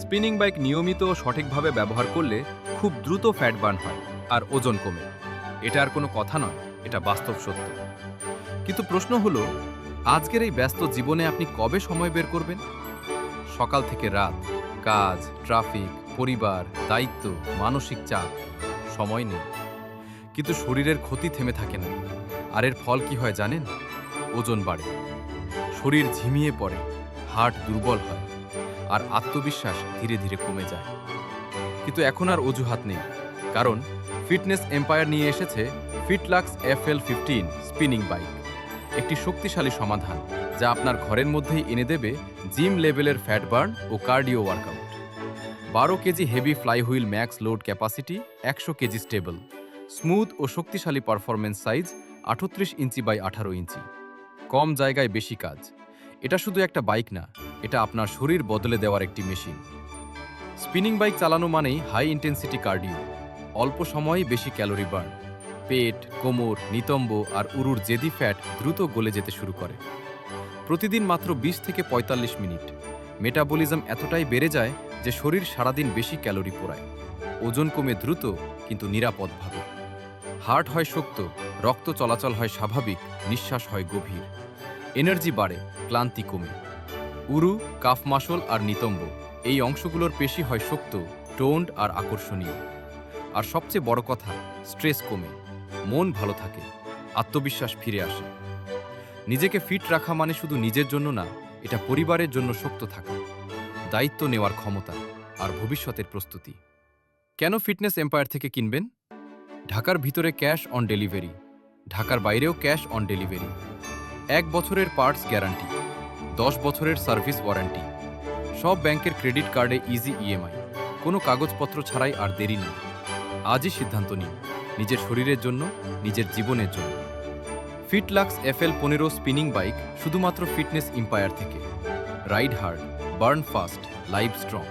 Spinning bike নিয়মিত ও সঠিকভাবে ব্যবহার করলে খুব দ্রুত ফ্যাট বার্ন হয় আর ওজন কমে। এটা আর কোনো কথা নয়, এটা বাস্তব সত্য। কিন্তু প্রশ্ন হলো, আজকের এই ব্যস্ত জীবনে আপনি কবে সময় বের করবেন? সকাল থেকে রাত, কাজ ট্রাফিক পরিবার, দায়িত্ব, মানসিক চাপ, সময় নেই। কিন্তু শরীরের ক্ষতি থেমে থাকে না। আর এর ফল কি হয় জানেন? ওজন বাড়ে। শরীর ঝিমিয়ে পড়ে, হার্ট দুর্বল হয়। আর আত্মবিশ্বাস ধীরে ধীরে কমে যায়। কিন্তু এখন আর অজুহাত নেই, কারণ ফিটনেস এম্পায়ার নিয়ে এসেছে Fitlux F L fifteen spinning bike. একটি শক্তিশালী সমাধান, যা আপনার ঘরের মধ্যেই এনে দেবে জিম লেভেলের ফ্যাট বার্ন ও কার্ডিও ওয়ার্কআউট। বারো KG heavy flywheel max load capacity, একশো কেজি স্টেবল। স্মুথ ও শক্তিশালী পারফরমেন্স সাইজ, আটত্রিশ ইঞ্চি বাই আঠারো ইঞ্চি। কম জায়গায় বেশি কাজ। এটা শুধু একটা বাইক না এটা আপনার শরীর বদলে দেওয়ার একটি মেশিন। স্পিনিং বাইক চালানো মানেই হাই ইন্টেন্সিটি কার্ডিও। অল্প সময়েই বেশি ক্যালোরি বার্ন। পেট, কোমর, নিতম্ব আর উরুর জেদি ফ্যাট দ্রুত গলে যেতে শুরু করে। প্রতিদিন মাত্র ২০ থেকে ৪৫ মিনিট। মেটাবলিজম এতটাই বেড়ে যায় যে শরীর সারাদিন বেশি ক্যালোরি পোড়ায়। ওজন কমে দ্রুত, কিন্তু নিরাপদভাবে। হার্ট হয় শক্ত, রক্ত চলাচল হয় স্বাভাবিক, নিঃশ্বাস হয় গভীর। এনার্জি বাড়ে, ক্লান্তি কমে। উরু, কাফ মাসল আর নিতম্ব। এই অংশগুলোর পেশি হয় শক্ত, টোন্ড আর আকর্ষণীয়। আর সবচেয়ে বড় কথা, স্ট্রেস কমে। মন ভালো থাকে, আত্মবিশ্বাস ফিরে আসে। নিজেকে ফিট রাখা মানে শুধু নিজের জন্য না, এটা পরিবারের জন্য শক্ত থাকা। দায়িত্ব নেওয়ার ক্ষমতা আর ভবিষ্যতের প্রস্তুতি। কেন ফিটনেস এম্পায়ার থেকে কিনবেন? ঢাকার ভিতরে ক্যাশ অন ডেলিভারি, ঢাকার বাইরেও ক্যাশ অন ডেলিভারি। এক বছরের পার্টস গ্যারান্টি। দশ বছরের সার্ভিস ওয়ারেন্টি। সব ব্যাংকের ক্রেডিট কার্ডে ইজি ইএমআই কোনো কাগজপত্র ছাড়াই আর দেরি নেই। আজই সিদ্ধান্ত নিন, নিজের শরীরের জন্য, নিজের জীবনের জন্য। ফিটলাক্স এফ এল পনেরো স্পিনিং বাইক শুধুমাত্র ফিটনেস ইম্পায়ার থেকে। Ride hard burn fast live strong